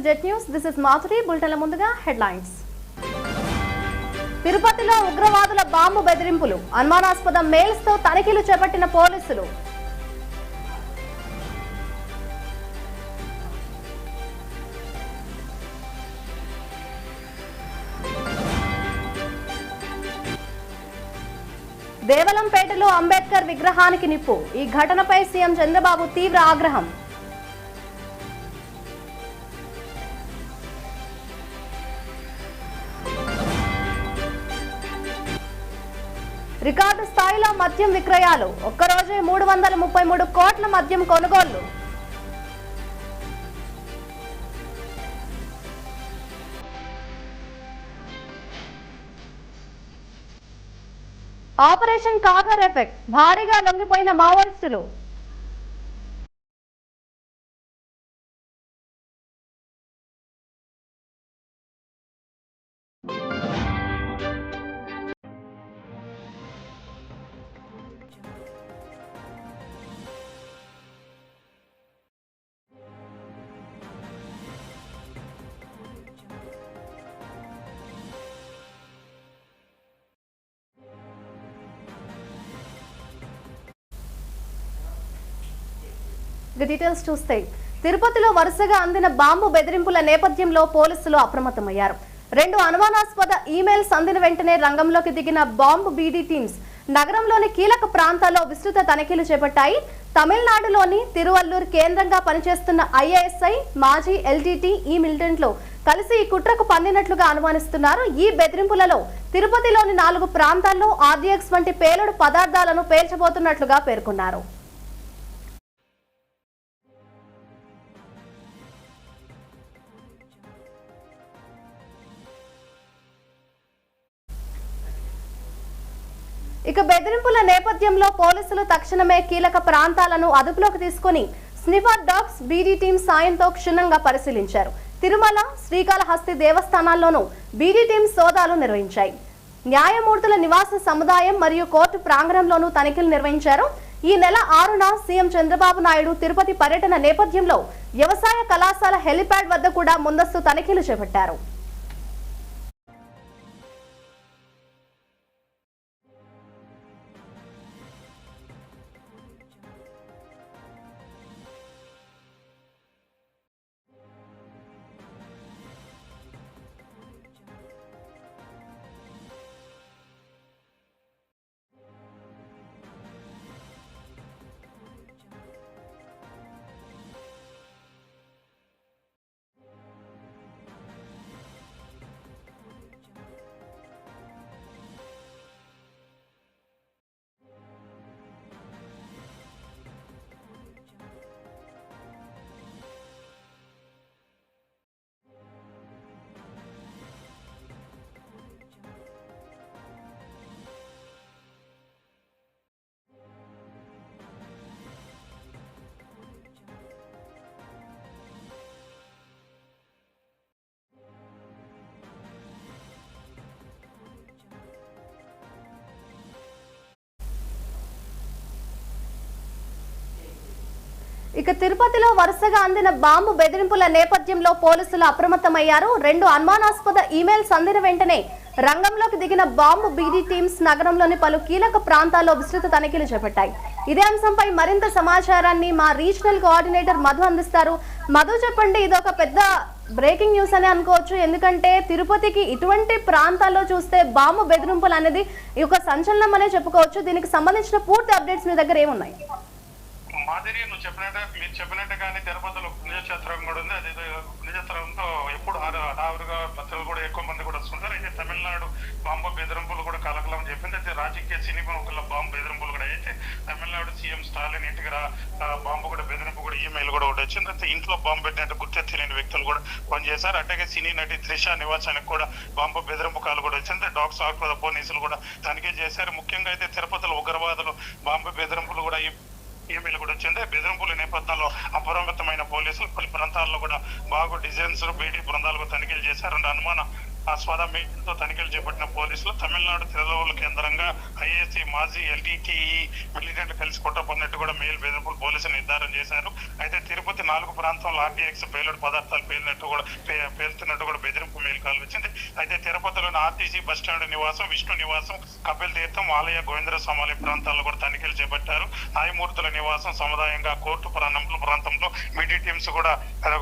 To jet news this is Madhuri బులెటిన్ల ముందుగా headlines తిరుపతిలో ఉగ్రవాదుల బాంబు బెదిరింపులు. అనుమానాస్పద మెయిల్స్తో తనిఖీలు చేపట్టిన పోలీసులు. దేవలంపేటలో అంబేద్కర్ విగ్రహానికి నిప్పు. ఈ ఘటనపై సీఎం చంద్రబాబు తీవ్ర ఆగ్రహం. రికార్డు స్థాయిలో మద్యం విక్రయాలు. ఒక్కరోజే మూడు వందల ముప్పై మూడు కోట్ల మద్యం కొనుగోళ్ళు. Operation Kagar effect. భారీగా లొంగిపోయిన మావోయిస్టులు. ఇక డీటెయిల్స్ చూస్తే తిరుపతిలో వరుసగా అందిన బాంబు బెదిరింపుల నేపథ్యంలో పోలీసులు అప్రమత్తమయ్యారు. రెండు అనుమానాస్పద ఈమెయిల్స్ అందిన వెంటనే రంగంలోకి దిగిన బాంబు బీడీ టీమ్స్ నగరంలోని కీలక ప్రాంతాల్లో విస్తృత తనిఖీలు చేపట్టాయి. తమిళనాడులోని తిరువల్లూరు కేంద్రంగా పనిచేస్తున్న ఐఏఎస్ఐ మాజీ ఎల్టీటీ ఈ మిలిటెంట్లు కలిసి ఈ కుట్రకు పందినట్లుగా అనుమానిస్తున్నారు. ఈ బెదిరింపులలో తిరుపతిలోని నాలుగు ప్రాంతాల్లో ఆర్డీఎక్స్ వంటి పేలుడు పదార్థాలను పేల్చబోతున్నట్లుగా పేర్కొన్నారు. ఇక బెదిరింపుల నేపథ్యంలో పోలీసులు తక్షణమే కీలక ప్రాంతాలను అదుపులోకి తీసుకుని స్నిఫర్ డాగ్స్ బీడీ టీం సాయంతో క్షుణ్ణంగా పరిశీలించారు. తిరుమల శ్రీకాళహస్తి దేవస్థానాల్లోనూ బీడీ టీం సోదాలు నిర్వహించాయి. న్యాయమూర్తుల నివాస సముదాయం మరియు కోర్టు ప్రాంగణంలోనూ తనిఖీలు నిర్వహించారు. ఈ నెల ఆరున సీఎం చంద్రబాబు నాయుడు తిరుపతి పర్యటన నేపథ్యంలో వ్యవసాయ కళాశాల హెలిప్యాడ్ వద్ద కూడా ముందస్తు తనిఖీలు చేపట్టారు. ఇక తిరుపతిలో వరుసగా అందిన బాంబు బెదిరింపుల నేపథ్యంలో పోలీసులు అప్రమత్తమయ్యారు. రెండు అనుమానాస్పద ఈమెయిల్స్ అందిన వెంటనే రంగంలోకి దిగిన బాంబు బీడీ టీమ్స్ నగరంలోని పలు కీలక ప్రాంతాల్లో విస్తృత తనిఖీలు చేపట్టాయి. ఇదే అంశంపై మరింత సమాచారాన్ని మా రీజనల్ కోఆర్డినేటర్ మధు అందిస్తారు. మధు చెప్పండి ఇది ఒక పెద్ద బ్రేకింగ్ న్యూస్ అని అనుకోవచ్చు. ఎందుకంటే తిరుపతికి ఇటువంటి ప్రాంతాల్లో చూస్తే బాంబు బెదిరింపులు అనేది ఒక సంచలనం అనే చెప్పుకోవచ్చు. దీనికి సంబంధించిన పూర్తి అప్డేట్స్ మీ దగ్గర ఏమున్నాయి? మాదిరి నువ్వు చెప్పినట్టు మీరు చెప్పినట్టుగానే తిరుపతిలో పుణ్యక్షేత్రం కూడా ఉంది. అది పుణ్యక్షేత్రంతో ఎప్పుడు హారుగా భక్తులు కూడా ఎక్కువ మంది కూడా వస్తుంటారు. అయితే తమిళనాడు బాంబు బెదిరింపులు కూడా కలకలం చెప్పింది. అయితే రాజకీయ సినీ ప్రముఖుల బాంబు బెదిరింపులు కూడా అయితే తమిళనాడు సీఎం స్టాలిన్ ఇంటికి రా బాంబు కూడా బెదిరింపు కూడా ఈమెయిల్ కూడా ఒకటి వచ్చింది. అయితే ఇంట్లో బాంబు పెట్టినట్టు గుర్తు తెలియని వ్యక్తులు కూడా పనిచేశారు అట్లాగే సినీ నటి త్రిష నివాసానికి కూడా బాంబు బెదిరింపు కాలు కూడా వచ్చింది. డాగ్స్ ఆకుల పోలీసులు కూడా తనిఖీ చేశారు. ముఖ్యంగా అయితే తిరుపతిలో ఉగ్రవాదులు బాంబు బెదిరింపులు కూడా ఈ ఈమెయిల్ కూడా వచ్చింది. బెదిరింపుల నేపథ్యంలో అప్రమత్తమైన పోలీసులు పలు ప్రాంతాల్లో కూడా బాగు డిజైన్స్ బీడీ బృందాలకు తనిఖీలు చేశారన్న అనుమానం స్వాద మేఘంతో తనిఖీలు చేపట్టిన పోలీసులు తమిళనాడు తిరువూరు కేంద్రంగా ఐఏసీ మాజీ ఎల్టీటీఈ మిలిటెంట్ కలిసి కొట్టపడినట్టు కూడా మెయిల్ బెదిరింపులు పోలీసులు నిర్ధారణ చేశారు. అయితే తిరుపతి నాలుగు ప్రాంతంలో ఆర్టీఎక్స్ పేలుడు పదార్థాలు పేలినట్టు కూడా పేలుతున్నట్టు కూడా బెదిరింపు మెయిల్ కాల్ వచ్చింది. అయితే తిరుపతిలోని ఆర్టీసీ బస్ స్టాండ్ నివాసం విష్ణు నివాసం కపిల్ తీర్థం ఆలయ గోవిందర సమాలయ ప్రాంతాల్లో కూడా తనిఖీలు చేపట్టారు. న్యాయమూర్తుల నివాసం సముదాయంగా కోర్టు ప్రాంతంలో ప్రాంతంలో మీడియా టీమ్స్ కూడా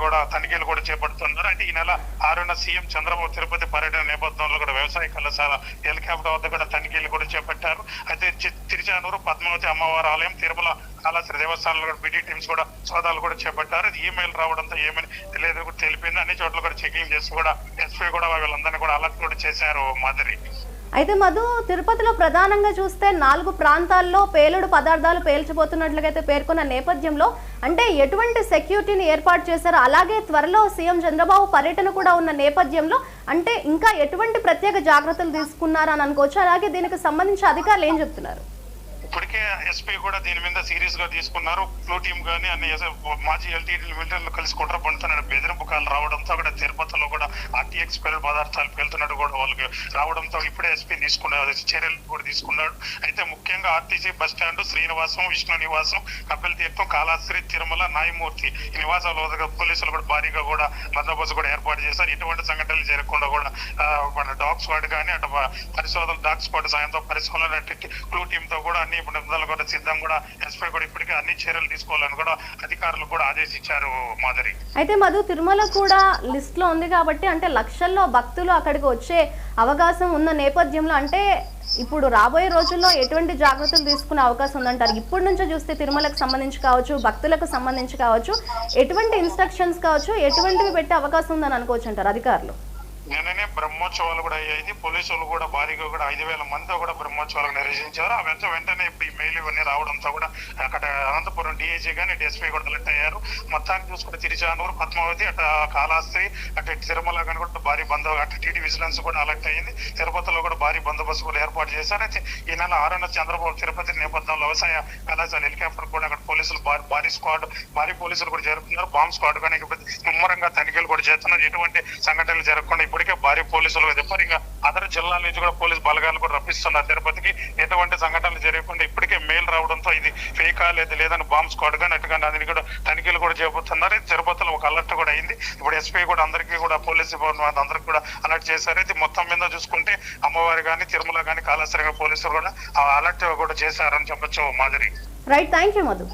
కూడా తనిఖీలు కూడా చేపడుతున్నారు. అయితే ఈ నెల ఆరున సీఎం చంద్రబాబు తిరుపతి పర్యటన నేపథ్యంలో కూడా వ్యవసాయ కళాశాల హెలికాప్టర్ వద్ద కూడా తనిఖీలు కూడా చేపట్టారు. అయితే తిరుచానూరు పద్మావతి అమ్మవారి ఆలయం తిరుమల కాళాశ్రీ దేవస్థానంలో కూడా బీడీ టీమ్స్ కూడా సోదాలు కూడా చేపట్టారు. అది ఈమెయిల్ రావడంతో ఏమని తెలియదు కూడా తెలిపింది. అన్ని చోట్ల కూడా చెకింగ్ చేసి కూడా ఎస్పీ కూడా వీళ్ళందరినీ కూడా అలర్ట్ కూడా చేశారు మాదిరి. అయితే మధు తిరుపతిలో ప్రధానంగా చూస్తే నాలుగు ప్రాంతాల్లో పేలుడు పదార్థాలు పేల్చిపోతున్నట్లుగా అయితే పేర్కొన్న నేపథ్యంలో అంటే ఎటువంటి సెక్యూరిటీని ఏర్పాటు చేశారు అలాగే త్వరలో సీఎం చంద్రబాబు పర్యటన కూడా ఉన్న నేపథ్యంలో అంటే ఇంకా ఎటువంటి ప్రత్యేక జాగ్రత్తలు తీసుకున్నారని అనుకోవచ్చు. అలాగే దీనికి సంబంధించి అధికారులు ఏం చెప్తున్నారు? ఇప్పటికే ఎస్పీ కూడా దీని మీద సీరియస్గా తీసుకున్నారు. ఫ్లూ టీమ్ గానీ అన్ని మాజీ ఎల్టీడీ మిలిటరీలు కలిసి కుట్ర పండుతున్నాడు బెదిరింపు కాలు రావడంతో అక్కడ తిరుపతిలో కూడా ఆర్టీఎక్స్ పేరు పదార్థాలు పెళ్తున్నాడు కూడా వాళ్ళకి రావడంతో ఇప్పుడే ఎస్పీ తీసుకున్నారు చర్యలు కూడా తీసుకున్నాడు. అయితే ముఖ్యంగా RTC bus stand Srinivasam Vishnu Nivasam Kapil Theertham Kalashri Tirumala న్యాయమూర్తి ఈ నివాసాల వద్ద పోలీసులు కూడా భారీగా కూడా బందోబస్తు కూడా ఏర్పాటు చేశారు. ఎటువంటి సంఘటనలు జరగకుండా కూడా మన డాగ్ స్క్వాడ్ కానీ అటు పరిశోధన డాగ్ స్క్వాడ్ సాయంతో పరిశోధన క్లూ టీమ్తో కూడా అన్ని నిబంధనలు కూడా సిద్ధం కూడా ఎస్పీ కూడా ఇప్పటికే అన్ని చర్యలు తీసుకోవాలని కూడా అధికారులు కూడా ఆదేశించారు మాధురి. అయితే మధు తిరుమల కూడా లిస్ట్లో ఉంది కాబట్టి అంటే లక్షల్లో భక్తులు అక్కడికి వచ్చే అవకాశం ఉన్న నేపథ్యంలో అంటే ఇప్పుడు రాబోయే రోజుల్లో ఎటువంటి జాగ్రత్తలు తీసుకునే అవకాశం ఉందంటారు? ఇప్పటి నుంచే చూస్తే తిరుమలకు సంబంధించి కావచ్చు భక్తులకు సంబంధించి కావచ్చు ఎటువంటి ఇన్స్ట్రక్షన్స్ కావచ్చు ఎటువంటివి పెట్టే అవకాశం ఉందని అనుకోవచ్చు అంటారు అధికారులు? నిన్ననే బ్రహ్మోత్సవాలు కూడా అయ్యాయి. పోలీసులు కూడా భారీగా కూడా ఐదు వేల మంది కూడా బ్రహ్మోత్సవాలు నిర్వహించారు ఆ వెంట వెంటనే ఇప్పుడు ఈ మెయిల్ ఇవన్నీ రావడంతో కూడా అక్కడ అనంతపురం డిఐజీ కానీ డిఎస్పీ కూడా అలర్ట్ అయ్యారు. మొత్తానికి చూసుకుంటే తిరుచానూరు పద్మావతి అటు కాళాస్త్రి అటు తిరుమల కానీ కూడా భారీ బందో అటు టీడీ విజిలెన్స్ కూడా అలర్ట్ అయ్యింది. తిరుపతిలో కూడా భారీ బందోబస్తు కూడా ఏర్పాటు చేశారు. అయితే ఈ నెల ఆరున చంద్రబాబు తిరుపతి నేపథ్యంలో వ్యవసాయ కళాశాల హెలికాప్టర్ కూడా అక్కడ పోలీసులు భారీ భారీ స్క్వాడ్ భారీ పోలీసులు కూడా జరుపుతున్నారు బాంబ్ స్క్వాడ్ కానీ ముమ్మరంగా తనిఖీలు కూడా చేస్తున్నారు. ఎటువంటి సంఘటనలు జరగకుండా ఇప్పటికే భారీ పోలీసులు చెప్పారు ఇంకా అదర్ జిల్లాల నుంచి కూడా పోలీసు బలగాలు కూడా రప్పిస్తున్నారు. తిరుపతికి ఎటువంటి సంఘటనలు జరగకుండా ఇప్పటికే మెయిల్ రావడంతో ఇది ఫేకా లేదు లేదని బాంబ్ స్క్వాడ్ కానీ అటు కానీ అది కూడా తనిఖీలు కూడా చేయబోతున్నారు తిరుపతిలో ఒక అలర్ట్ కూడా అయింది. ఇప్పుడు ఎస్పీ కూడా అందరికీ కూడా పోలీస్ డిపార్ట్మెంట్ అందరికి కూడా అలర్ట్ చేశారు. ఇది మొత్తం మీద చూసుకుంటే అమ్మవారి కానీ తిరుమల కానీ కాళేశ్వరం పోలీసులు కూడా అలర్ట్ కూడా చేశారని చెప్పొచ్చు మాదిరి. రైట్ థ్యాంక్ యూ మధు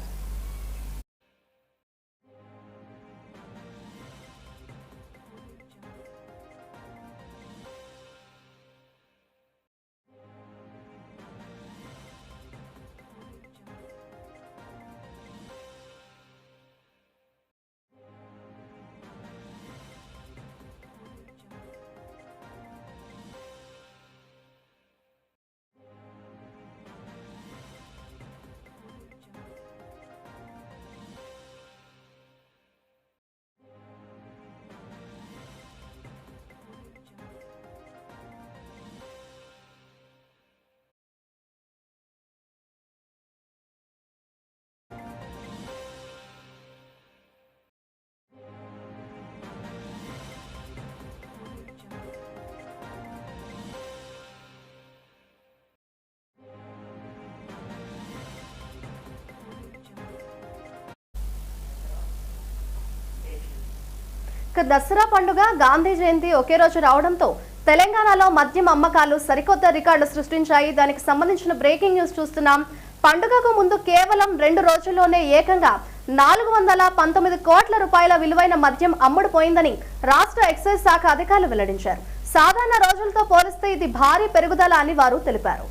ఇక దసరా పండుగ గాంధీ జయంతి ఒకే రోజు రావడంతో తెలంగాణలో మద్యం అమ్మకాలు సరికొత్త రికార్డు సృష్టించాయి. దానికి సంబంధించిన బ్రేకింగ్ న్యూస్ చూస్తున్నాం. పండుగకు ముందు కేవలం రెండు రోజుల్లోనే ఏకంగా నాలుగు వందల పంతొమ్మిది కోట్ల రూపాయల విలువైన మద్యం అమ్ముడుపోయిందని రాష్ట్ర ఎక్సైజ్ శాఖ అధికారులు వెల్లడించారు. సాధారణ రోజులతో పోలిస్తే ఇది భారీ పెరుగుదల అని వారు తెలిపారు.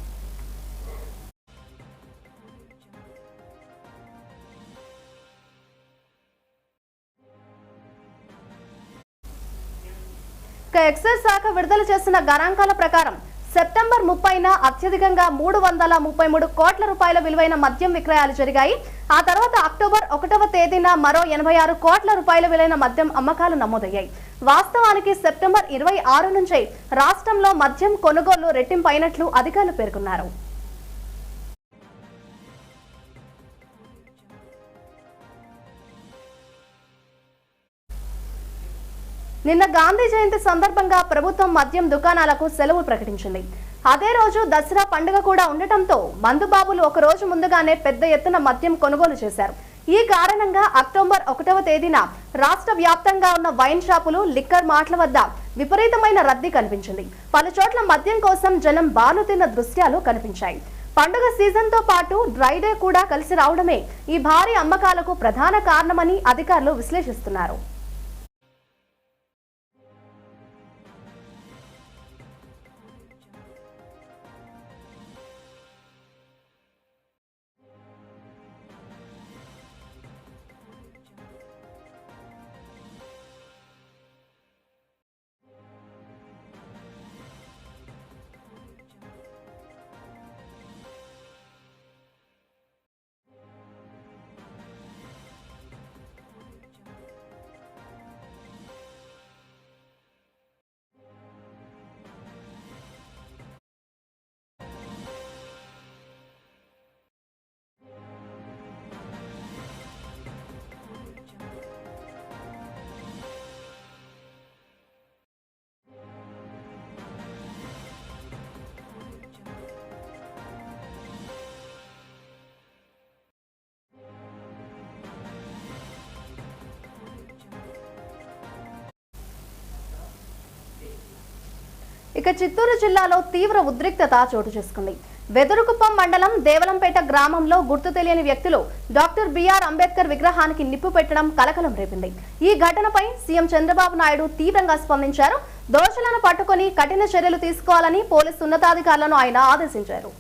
ఇక ఎక్సైజ్ శాఖ విడుదల చేసిన గణాంకాల ప్రకారం సెప్టెంబర్ ముప్పైన అత్యధికంగా మూడు వందల ముప్పై మూడు కోట్ల రూపాయల విలువైన మద్యం విక్రయాలు జరిగాయి. ఆ తర్వాత అక్టోబర్ ఒకటవ తేదీన మరో ఎనభై ఆరు కోట్ల రూపాయల విలువైన మద్యం అమ్మకాలు నమోదయ్యాయి. వాస్తవానికి సెప్టెంబర్ ఇరవై ఆరు నుంచే రాష్ట్రంలో మద్యం కొనుగోలు రెట్టింపైనట్లు అధికారులు పేర్కొన్నారు. నిన్న గాంధీ జయంతి సందర్భంగా ప్రభుత్వం మద్యం దుకాణాలకు సెలవు ప్రకటించింది. అదే రోజు దసరా పండుగ కూడా ఉండటంతో మందుబాబులు ఒక రోజు ముందుగానే పెద్ద ఎత్తున మద్యం కొనుగోలు చేశారు. ఈ కారణంగా అక్టోబర్ ఒకటవ తేదీన రాష్ట్ర వ్యాప్తంగా ఉన్న వైన్ షాపులు లిక్కర్ మాటల వద్ద విపరీతమైన రద్దీ కనిపించింది. పలు చోట్ల మద్యం కోసం జనం బాలు తిన్న దృశ్యాలు కనిపించాయి. పండుగ సీజన్తో పాటు డ్రై డే కూడా కలిసి రావడమే ఈ భారీ అమ్మకాలకు ప్రధాన కారణమని అధికారులు విశ్లేషిస్తున్నారు. ఇక చిత్తూరు జిల్లాలో తీవ్ర ఉద్రిక్తత చోటు చేసుకుంది. వెదురుకుప్పం మండలం దేవలంపేట గ్రామంలో గుర్తు తెలియని వ్యక్తులు డాక్టర్ బిఆర్ అంబేద్కర్ విగ్రహానికి నిప్పు పెట్టడం కలకలం రేపింది. ఈ ఘటనపై సీఎం చంద్రబాబు నాయుడు తీవ్రంగా స్పందించారు. దోషులను పట్టుకొని కఠిన చర్యలు తీసుకోవాలని పోలీసు ఉన్నతాధికారులను ఆయన ఆదేశించారు.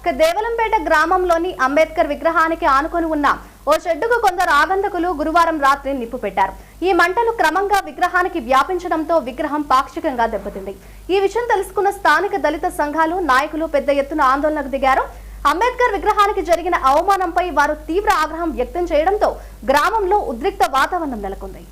ఇక దేవలంపేట గ్రామంలోని అంబేద్కర్ విగ్రహానికి ఆనుకొని ఉన్న ఓ షెడ్డుకు కొందరు ఆగంతకులు గురువారం రాత్రి నిప్పు పెట్టారు. ఈ మంటలు క్రమంగా విగ్రహానికి వ్యాపించడంతో విగ్రహం పాక్షికంగా దెబ్బతింది. ఈ విషయం తెలుసుకున్న స్థానిక దళిత సంఘాలు నాయకులు పెద్ద ఎత్తున ఆందోళనకు దిగారు. అంబేద్కర్ విగ్రహానికి జరిగిన అవమానంపై వారు తీవ్ర ఆగ్రహం వ్యక్తం చేయడంతో గ్రామంలో ఉద్రిక్త వాతావరణం నెలకొంది.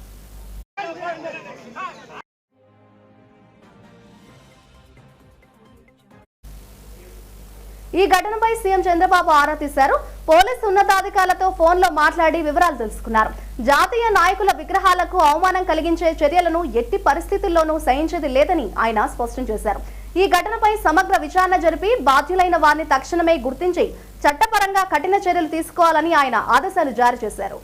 ఈ ఘటనపై సీఎం చంద్రబాబు ఆరా తీశారు. పోలీసు ఉన్నతాధికారులతో ఫోన్లో మాట్లాడి వివరాలు తెలుసుకున్నారు. జాతీయ నాయకుల విగ్రహాలకు అవమానం కలిగించే చర్యలను ఎట్టి పరిస్థితుల్లోనూ సహించేది లేదని ఆయన స్పష్టం చేశారు. ఈ ఘటనపై సమగ్ర విచారణ జరిపి బాధ్యులైన వారిని తక్షణమే గుర్తించి చట్టపరంగా కఠిన చర్యలు తీసుకోవాలని ఆయన ఆదేశాలు జారీ చేశారు.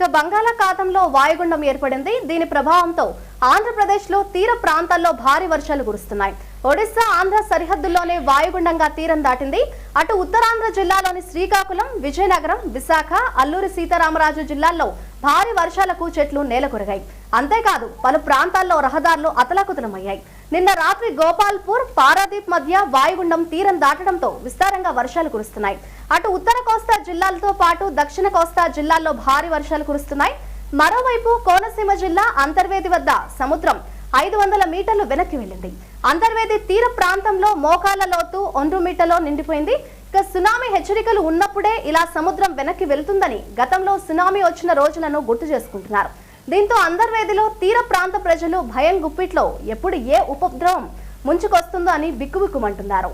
ఇక బంగాళాఖాతంలో వాయుగుండం ఏర్పడింది. దీని ప్రభావంతో ఆంధ్రప్రదేశ్లో తీర ప్రాంతాల్లో భారీ వర్షాలు కురుస్తున్నాయి. ఒడిశా ఆంధ్ర సరిహద్దుల్లోనే వాయుగుండంగా తీరం దాటింది. అటు ఉత్తరాంధ్ర జిల్లాలోని శ్రీకాకుళం విజయనగరం విశాఖ అల్లూరి సీతారామరాజు జిల్లాల్లో భారీ వర్షాలకు చెట్లు నేలకొరిగాయి. అంతేకాదు పలు ప్రాంతాల్లో రహదారులు అతలాకుతలమయ్యాయి. నిన్న రాత్రి గోపాల్పూర్ పారాదీప్ మధ్య వాయుగుండం తీరం దాటడంతో విస్తారంగా వర్షాలు కురుస్తున్నాయి. అటు ఉత్తర కోస్తా జిల్లాలతో పాటు దక్షిణ కోస్తా జిల్లాల్లో భారీ వర్షాలు కురుస్తున్నాయి. మరోవైపు కోనసీమ జిల్లా అంతర్వేది వద్ద సముద్రం ఐదు వందల మీటర్లు వెనక్కి వెళ్ళింది. అంతర్వేది తీర ప్రాంతంలో మోకాల లోతు ఒండ్రు మీటర్లో నిండిపోయింది. ఇక సునామీ హెచ్చరికలు ఉన్నప్పుడే ఇలా సముద్రం వెనక్కి వెళ్తుందని గతంలో సునామీ వచ్చిన రోజులను గుర్తు చేసుకుంటున్నారు. దీంతో అందర్వేదిలో తీర ప్రాంత ప్రజలు భయం గుప్పిట్లో ఎప్పుడు ఏ ఉపద్రవం ముంచుకొస్తుందో అని బిక్కుబిక్కుమంటున్నారు.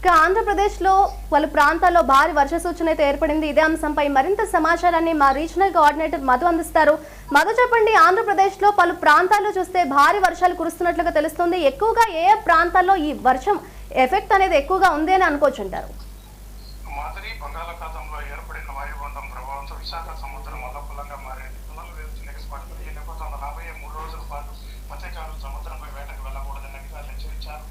ఇక ఆంధ్రప్రదేశ్లో పలు ప్రాంతాల్లో భారీ వర్ష సూచన అయితే ఏర్పడింది. ఇదే అంశంపై మరింత సమాచారాన్ని మా రీజనల్ కోఆర్డినేటర్ మధు అందిస్తారు. మధు చెప్పండి ఆంధ్రప్రదేశ్లో పలు ప్రాంతాల్లో చూస్తే భారీ వర్షాలు కురుస్తున్నట్లుగా తెలుస్తుంది. ఎక్కువగా ఏ ప్రాంతాల్లో ఈ వర్షం ఎఫెక్ట్ అనేది ఎక్కువగా ఉంది అని అనుకోవచ్చు అంటారు మాదిరి బంగాళాఖాతంలో ఏర్పడిన వాయుగుండం ప్రభావంతో విశాఖ సముద్రం అల్లపుల్లంగా మారింది ఈ నేపథ్యంలో రాబోయే మూడు రోజుల పాటు మత్స్యకారులు సముద్రంపై వేటకు వెళ్ళకూడదని అధికారులు హెచ్చరించారు.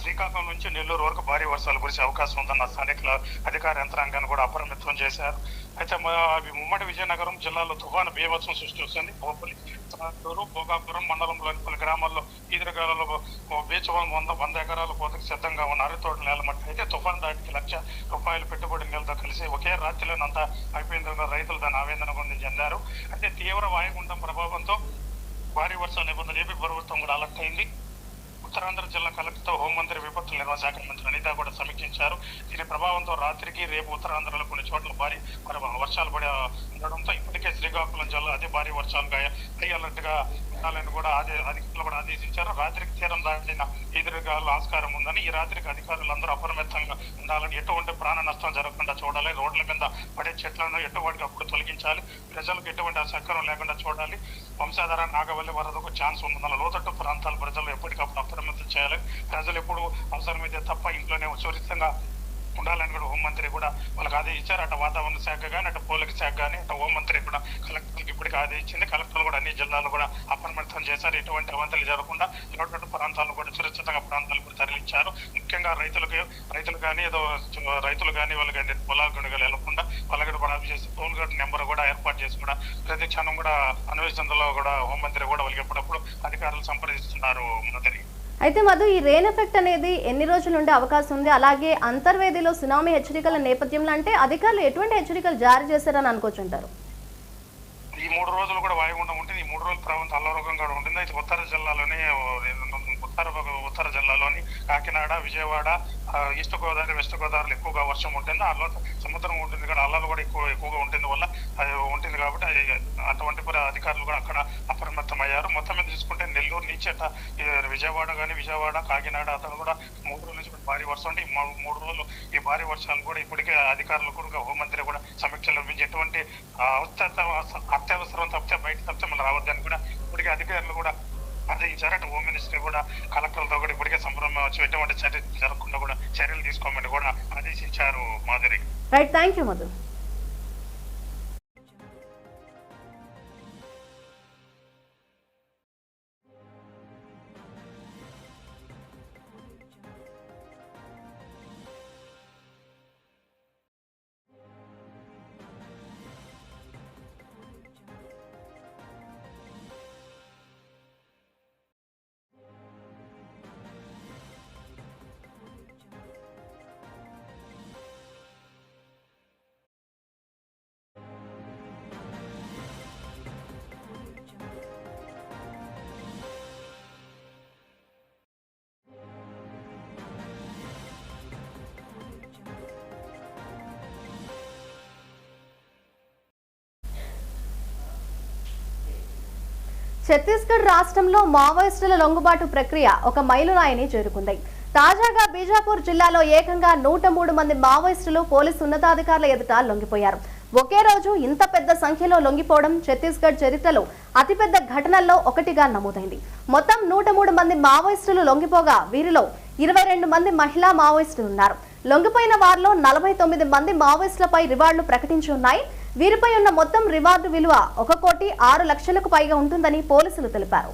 శ్రీకాకుళం నుంచి నెల్లూరు వరకు భారీ వర్షాలు కురిసే అవకాశం ఉందన్న స్థానికుల అధికార యంత్రాంగాన్ని కూడా అప్రమత్తం చేశారు. అయితే మా- అవి ఉమ్మడి విజయనగరం జిల్లాలో తుఫాను బీభత్సం సృష్టిస్తుంది భోపలి తాండూరు భోగాపురం మండలంలోని పలు గ్రామాల్లో ఈదురుగాలలో బీచ్ వంద వంద ఎకరాల కోతకు సిద్ధంగా ఉన్న అరితోట నేలమట్టి అయితే తుఫాన్ దాటికి లక్ష రూపాయల పెట్టుబడి నీళ్ళతో కలిసి ఒకే రాత్రిలోనంతా అయిపోయిందని రైతులు దాని ఆవేదన పొంది చెందారు. అయితే తీవ్ర వాయుగుండం ప్రభావంతో భారీ వర్షం నిబంధన ఏపీ ప్రభుత్వం కూడా అలర్ట్ అయింది. ఉత్తరాంధ్ర జిల్లా కలెక్టర్తో హోంమంత్రి విపత్తు నిర్వహణ శాఖ మంత్రి అనిత కూడా సమీక్షించారు. దీని ప్రభావంతో రాత్రికి రేపు ఉత్తరాంధ్రలో కొన్ని చోట్ల భారీ మరి వర్షాలు పడే ఉండడంతో ఇప్పటికే శ్రీకాకుళం జిల్లా అదే భారీ వర్షాలుగా హై పెట్టాలని కూడా ఆదే అధికారులు కూడా ఆదేశించారు. రాత్రికి తీరం దాటిన ఎదురుగాలు ఆస్కారం ఉందని ఈ రాత్రికి అధికారులందరూ అప్రమత్తంగా ఉండాలని ఎటువంటి ప్రాణ నష్టం జరగకుండా చూడాలి. రోడ్ల కింద పడే చెట్లను ఎటువంటి అప్పుడు తొలగించాలి. ప్రజలకు ఎటువంటి అసహకారం లేకుండా చూడాలి. వంశాధార నాగవల్లి వరదకు ఛాన్స్ ఉందన్న లోతట్టు ప్రాంతాల ప్రజలు ఎప్పటికప్పుడు అప్రమత్తం చేయాలి. ప్రజలు ఎప్పుడు అవసరమైతే తప్ప ఇంట్లోనే సురక్షితంగా ఉండాలని కూడా హోంమంత్రి కూడా వాళ్ళకి ఆదేశించారు. అటు వాతావరణ శాఖ కానీ అటు పోలీస్ శాఖ కానీ అటు హోంమంత్రి కూడా కలెక్టర్కి ఇప్పటికి ఆదేశించింది. కలెక్టర్లు కూడా అన్ని జిల్లాలు కూడా అప్రమత్తం చేశారు. ఎటువంటి అవంతలు జరగకుండా లోతట్టు ప్రాంతాలను కూడా సురక్షితంగా ప్రాంతాలు కూడా తరలించారు. ముఖ్యంగా రైతులకు రైతులు కానీ ఏదో రైతులు కానీ వాళ్ళకి పొలాలు గడుగులు వెళ్ళకుండా వాళ్ళకి కూడా ఆఫ్ చేసి టోల్ గేట్ నెంబర్ కూడా ఏర్పాటు చేసి కూడా ప్రతి క్షణం కూడా అన్వేషణలో కూడా హోంమంత్రి కూడా వాళ్ళకి ఎప్పుడప్పుడు అధికారులు సంప్రదిస్తున్నారు. మంత్రి అయితే మధు ఈ రెయిన్ ఎఫెక్ట్ అనేది ఎన్ని రోజులు ఉండే అవకాశం ఉంది? అలాగే అంతర్వేదిలో సునామీ హెచ్చరికల నేపథ్యంలో అంటే అధికారులు ఎటువంటి హెచ్చరికలు జారీ చేశారని అనుకోవచ్చు ఈ మూడు రోజులు కూడా వాయుగుండం ఉంటుంది. ఈ మూడు రోజుల అల్లరోగం కూడా ఉంటుంది. అయితే ఉత్తర జిల్లాలోనే ఉత్తర ఉత్తర జిల్లాలోని కాకినాడ విజయవాడ ఈస్ట్ గోదావరి వెస్ట్ గోదావరిలో ఎక్కువగా వర్షం ఉంటుంది. ఆ సముద్రం ఉంటుంది కానీ అల్లలు కూడా ఎక్కువ ఎక్కువగా ఉంటుంది వల్ల అది ఉంటుంది కాబట్టి అది అటువంటి కూడా అధికారులు కూడా అక్కడ అప్రమత్తం అయ్యారు మొత్తం మీద చూసుకుంటే నెల్లూరు నుంచి అట్ట ఈ విజయవాడ కానీ విజయవాడ కాకినాడ అతను కూడా మూడు రోజుల నుంచి భారీ వర్షం అంటే మూడు రోజులు ఈ భారీ వర్షాలు కూడా ఇప్పటికే అధికారులు కూడా హోంమంత్రి కూడా సమీక్షలు నిర్వహించి ఎటువంటి అత్యవసరం తప్పితే బయట తప్పితే మనం రావద్దని కూడా ఇప్పటికే అధికారులు కూడా అదే అటు హోమ్ మినిస్టర్ కూడా కలెక్టర్లతో కూడా ఇప్పటికే సంబరం వచ్చి ఎటువంటి చర్య జరగకుండా కూడా చర్యలు తీసుకోమని కూడా ఆదేశించారు మాదిరి right thank you Madhu Chhattisgarh రాష్ట్రంలో మావోయిస్టుల లొంగుబాటు ప్రక్రియ ఒక మైలురాయిని చేరుకుంది. తాజాగా బీజాపూర్ జిల్లాలో ఏకంగా నూట మూడు మంది మావోయిస్టులు పోలీసు ఉన్నతాధికారుల ఎదుట లొంగిపోయారు. ఒకే రోజు ఇంత పెద్ద సంఖ్యలో లొంగిపోవడం ఛత్తీస్గఢ్ చరిత్రలో అతిపెద్ద ఘటనల్లో ఒకటిగా నమోదైంది. మొత్తం నూట మూడు మంది మావోయిస్టులు లొంగిపోగా వీరిలో ఇరవై రెండు మంది మహిళా మావోయిస్టులు ఉన్నారు. లొంగిపోయిన వారిలో నలభై తొమ్మిది మంది మావోయిస్టులపై రివార్డులు ప్రకటించి ఉన్నాయి. వీరిపై ఉన్న మొత్తం రివార్డు విలువ ఒక కోటి ఆరు లక్షలకు పైగా ఉంటుందని పోలీసులు తెలిపారు.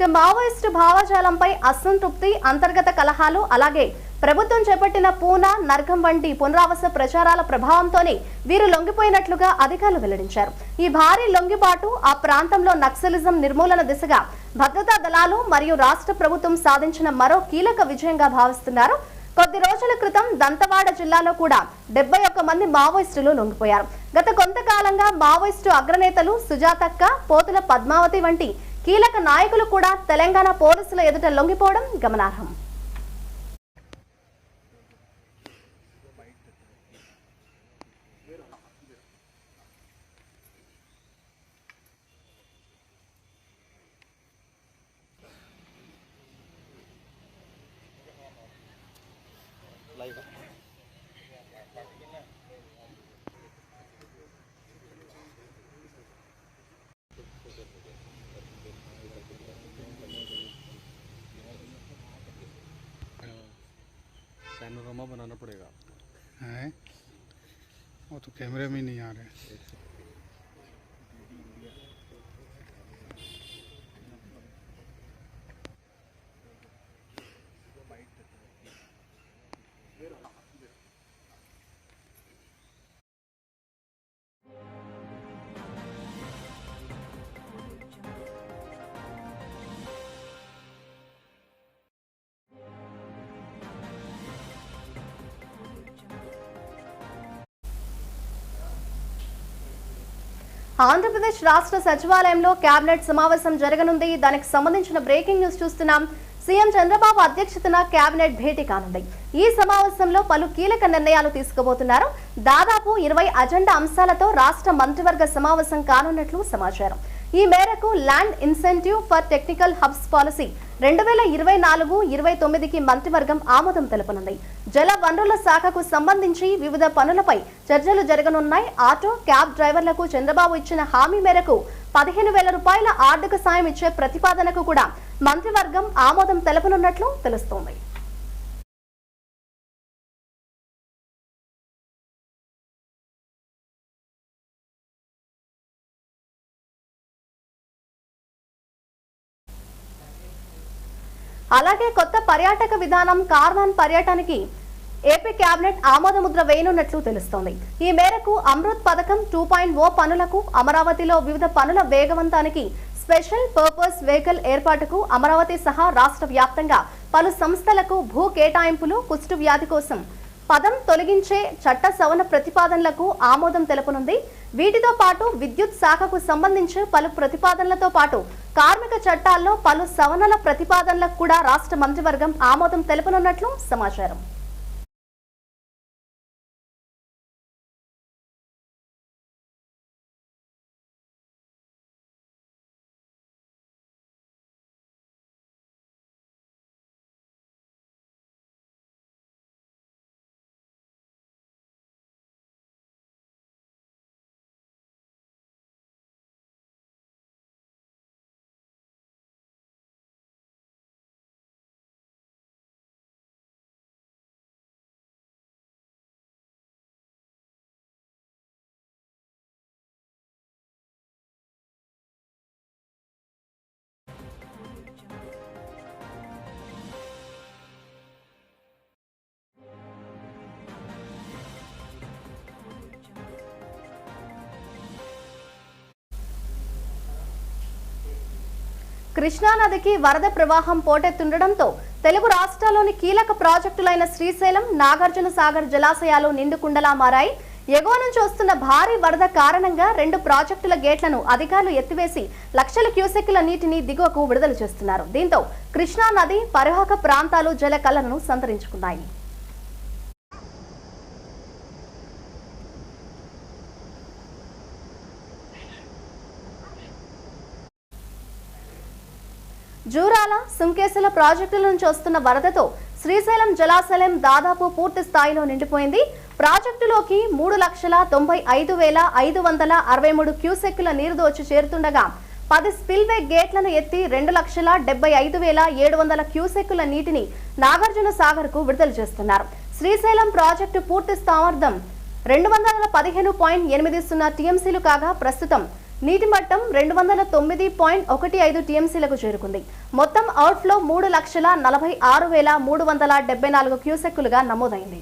ఇక మావోయిస్టు భావజాలంపై అసంతృప్తి అంతర్గత కలహాలు అలాగే ప్రభుత్వం చేపట్టిన పూనా నర్గం వంటి పునరావాస ప్రచారాల ప్రభావంతోనే వీరు లొంగిపోయినట్లుగా అధికారులు వెల్లడించారు. ఈ భారీ లొంగిబాటు ఆ ప్రాంతంలో నక్సలిజం నిర్మూలన దిశగా భద్రతా దళాలు మరియు రాష్ట్ర ప్రభుత్వం సాధించిన మరో కీలక విజయంగా భావిస్తున్నారు. కొద్ది రోజుల క్రితం దంతవాడ జిల్లాలో కూడా డెబ్బై ఒక్క మంది మావోయిస్టులు లొంగిపోయారు. గత కొంతకాలంగా మావోయిస్టు అగ్రనేతలు సుజాతక్క పోతుల పద్మావతి వంటి కీలక నాయకులు కూడా తెలంగాణ పోలీసుల ఎదుట లొంగిపోవడం గమనార్హం. पैनोरामा बनाना पड़ेगा। हैं? वो तो कैमरे में ही नहीं आ रहे। ఆంధ్రప్రదేశ్ రాష్ట్ర సచివాలయంలో కేబినెట్ సమావేశం జరగనుంది. దానికి సంబంధించిన బ్రేకింగ్ న్యూస్ చూస్తున్నాం. సీఎం చంద్రబాబు అధ్యక్షతన కేబినెట్ భేటీ కానుంది. ఈ సమావేశంలో పలు కీలక నిర్ణయాలు తీసుకోబోతున్నారు దాదాపు ఇరవై అజెండా అంశాలతో రాష్ట్ర మంత్రివర్గ సమావేశం కానున్నట్లు సమాచారం. ఈ మేరకు land incentive for technical hubs policy రెండు వేల ఇరవై నాలుగు ఇరవై తొమ్మిదికి మంత్రివర్గం ఆమోదం తెలుపనుంది. జల వనరుల శాఖకు సంబంధించి వివిధ పనులపై చర్చలు జరగనున్నాయి. ఆటో క్యాబ్ డ్రైవర్లకు చంద్రబాబు ఇచ్చిన హామీ మేరకు పదిహేను వేల రూపాయల ఆర్థిక సాయం ఇచ్చే ప్రతిపాదనకు కూడా మంత్రివర్గం ఆమోదం తెలపనున్నట్లు తెలుస్తోంది. అలాగే కొత్త పర్యాటక విధానం కార్వాన్ పర్యటనకి ఏపీ కేబినెట్ ఆమోదముద్ర వేయనున్నట్లు తెలుస్తోంది. ఈ మేరకు అమృత్ పథకం టూ పాయింట్ ఓ పనులకు అమరావతిలో వివిధ పనుల వేగవంతానికి స్పెషల్ పర్పస్ వెహికల్ ఏర్పాటుకు అమరావతి సహా రాష్ట్ర వ్యాప్తంగా పలు సంస్థలకు భూ కేటాయింపులు కుష్టు వ్యాధి కోసం పదం తొలగించే చట్ట సవరణ ప్రతిపాదనలకు ఆమోదం తెలుపనుంది. వీటితో పాటు విద్యుత్ శాఖకు సంబంధించి పలు ప్రతిపాదనలతో పాటు కార్మిక చట్టాల్లో పలు సవరణల ప్రతిపాదనలకు కూడా రాష్ట్ర మంత్రివర్గం ఆమోదం తెలుపనున్నట్లు సమాచారం. కృష్ణానదికి వరద ప్రవాహం పోటెత్తుండటంతో తెలుగు రాష్ట్రాల్లోని కీలక ప్రాజెక్టులైన శ్రీశైలం నాగార్జున సాగర్ జలాశయాలు నిండుకుండలా మారాయి. ఎగువ నుంచి వస్తున్న భారీ వరద కారణంగా రెండు ప్రాజెక్టుల గేట్లను అధికారులు ఎత్తివేసి లక్షల క్యూసెక్కుల నీటిని దిగువకు విడుదల చేస్తున్నారు. దీంతో కృష్ణా నది పరివాహక ప్రాంతాలు జలకళలను సంతరించుకున్నాయి. జూరాల సుంకేసుల ప్రాజెక్టుల నుంచి వస్తున్న వరదతో శ్రీశైలం జలాశయం దాదాపు పూర్తి స్థాయిలో నిండిపోయింది. ప్రాజెక్టులోకి మూడు లక్షల తొంభై ఐదు వేల ఐదు వందల అరవై మూడు క్యూసెక్కుల నీరు దోచి చేరుతుండగా పది స్పిల్వే గేట్లను ఎత్తి రెండు లక్షల డెబ్బై ఐదు వేల ఏడు వందల క్యూసెక్కుల నీటిని నాగార్జున సాగర్కు విడుదల చేస్తున్నారు. శ్రీశైలం ప్రాజెక్టు పూర్తి సామర్థ్యం రెండు వందల పదిహేను పాయింట్ ఎనిమిది సున్నా టీఎంసీలు కాగా ప్రస్తుతం నీటి మట్టం రెండు వందల తొమ్మిది పాయింట్ ఒకటి ఐదు టీఎంసీలకు చేరుకుంది. మొత్తం అవుట్ఫ్లో మూడు లక్షల నలభై ఆరు వేల మూడు వందల డెబ్బై నాలుగు క్యూసెక్కులుగా నమోదైంది.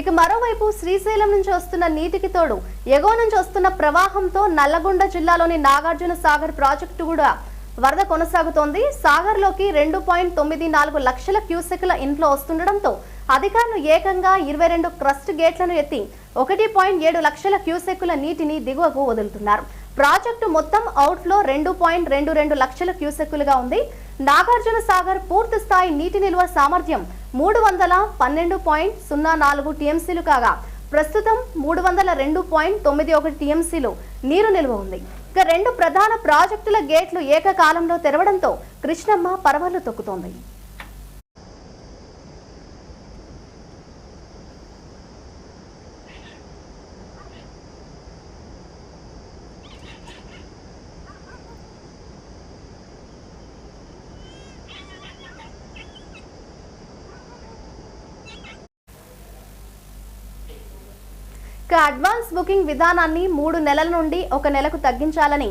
ఇక మరోవైపు శ్రీశైలం నుంచి వస్తున్న నీటికి తోడు ఎగువ నుంచి వస్తున్న ప్రవాహంతో నల్లగొండ జిల్లాలోని నాగార్జున సాగర్ ప్రాజెక్టు కూడా వరద కొనసాగుతోంది. సాగర్లోకి రెండు పాయింట్ తొమ్మిది నాలుగు లక్షల క్యూసెక్ల ఇంట్లో వస్తుండటంతో అధికారులు ఏకంగా ఇరవై రెండు క్రస్ట్ గేట్లను ఎత్తి ఒకటి పాయింట్ ఏడు లక్షల క్యూసెక్కుల నీటిని దిగువకు వదులుతున్నారు. ప్రాజెక్టు మొత్తం అవుట్ఫ్లో రెండు పాయింట్ రెండు రెండు లక్షల క్యూసెక్కులుగా ఉంది. నాగార్జున సాగర్ పూర్తి స్థాయి నీటి నిల్వ సామర్థ్యం మూడు వందల పన్నెండు పాయింట్ సున్నా నాలుగు టీఎంసీలు కాగా ప్రస్తుతం మూడు వందల రెండు పాయింట్ తొమ్మిది ఒకటి టీఎంసీలు నీరు నిల్వ ఉంది. ఇక రెండు ప్రధాన ప్రాజెక్టుల గేట్లు ఏకకాలంలో తెరవడంతో కృష్ణమ్మ పరవళ్ళు తొక్కుతోంది. ఇక అడ్వాన్స్ బుకింగ్ విధానాన్ని మూడు నెలల నుండి ఒక నెలకు తగ్గించాలని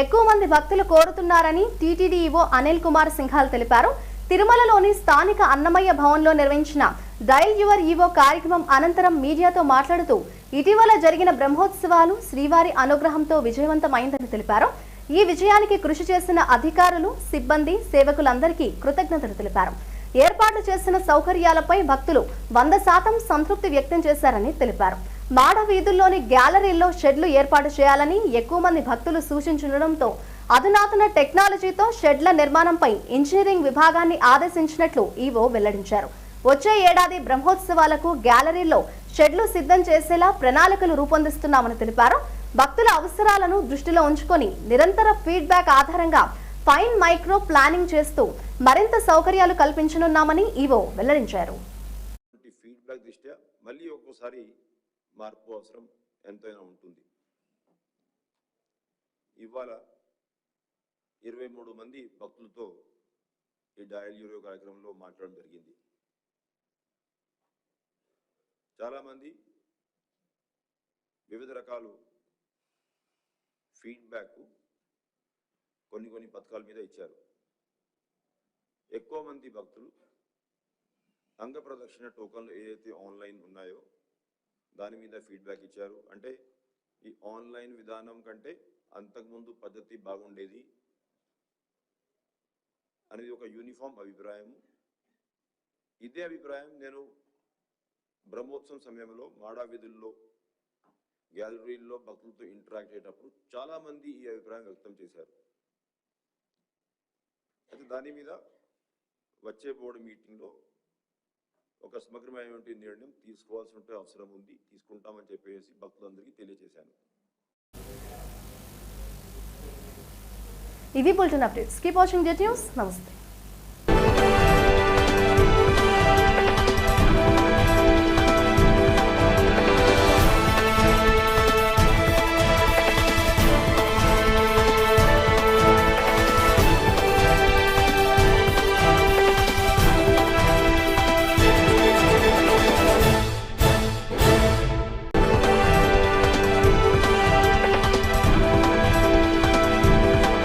ఎక్కువ మంది భక్తులు కోరుతున్నారని టీటీడీఈఓ అనిల్ కుమార్ సింఘాల్ తెలిపారు. తిరుమలలోని స్థానిక అన్నమయ్య భవన్లో నిర్వహించిన డైల్ యువర్ ఈవో కార్యక్రమం అనంతరం మీడియాతో మాట్లాడుతూ ఇటీవల జరిగిన బ్రహ్మోత్సవాలు శ్రీవారి అనుగ్రహంతో విజయవంతమైందని తెలిపారు. ఈ విజయానికి కృషి చేసిన అధికారులు సిబ్బంది సేవకులందరికీ కృతజ్ఞతలు తెలిపారు. ఏర్పాటు చేసిన సౌకర్యాలపై భక్తులు వంద శాతం సంతృప్తి వ్యక్తం చేశారని తెలిపారు. మాడ వీధుల్లోని గ్యాలరీల్లో షెడ్లు ఏర్పాటు చేయాలని ఎక్కువ మంది భక్తులు సూచించడంతో అధునాతన టెక్నాలజీతో షెడ్ల నిర్మాణంపై ఇంజనీరింగ్ విభాగాన్ని ఆదేశించినట్లు ఈవో వెల్లడించారు. వచ్చే ఏడాది బ్రహ్మోత్సవాలకు గ్యాలరీల్లో షెడ్లు సిద్ధం చేసేలా ప్రణాళికలు రూపొందిస్తున్నామని తెలిపారు. భక్తుల అవసరాలను దృష్టిలో ఉంచుకొని నిరంతర ఫీడ్బ్యాక్ ఆధారంగా ఫైన్ మైక్రో ప్లానింగ్ చేస్తూ మరింత సౌకర్యాలు కల్పించనున్నామని ఈవో వెల్లడించారు. ఫీడ్బ్యాక్ దృష్ట్యా మళ్ళీ ఒక్కోసారి మార్పు అవసరం ఎంతైనా ఉంటుంది. ఇవాళ ఇరవై మూడు మంది భక్తులతో ఈ డయల్ యూరో కార్యక్రమంలో మాట్లాడడం జరిగింది. చాలామంది వివిధ రకాలు ఫీడ్బ్యాక్ కొన్ని కొన్ని పథకాల మీద ఇచ్చారు. ఎక్కువ మంది భక్తులు అంగ ప్రదక్షిణ టోకన్లు ఏదైతే ఆన్లైన్ ఉన్నాయో దాని మీద ఫీడ్బ్యాక్ ఇచ్చారు. అంటే ఈ ఆన్లైన్ విధానం కంటే అంతకుముందు పద్ధతి బాగుండేది అనేది ఒక యూనిఫామ్ అభిప్రాయము ఇదే అభిప్రాయం నేను బ్రహ్మోత్సవం సమయంలో మాడా వీధుల్లో గ్యాలరీల్లో భక్తులతో ఇంటరాక్ట్ అయ్యేటప్పుడు చాలామంది ఈ అభిప్రాయం వ్యక్తం చేశారు. అయితే దాని మీద వచ్చే బోర్డు మీటింగ్లో ఒక సమగ్రమైనటువంటి నిర్ణయం తీసుకోవాల్సిన అవసరం ఉంది. తీసుకుంటామని చెప్పేసి భక్తులందరికీ తెలియజేశాను. ఇవి బులెటిన్ అప్డేట్స్. కీప్ వాచింగ్ డెట్ న్యూస్ నమస్తే.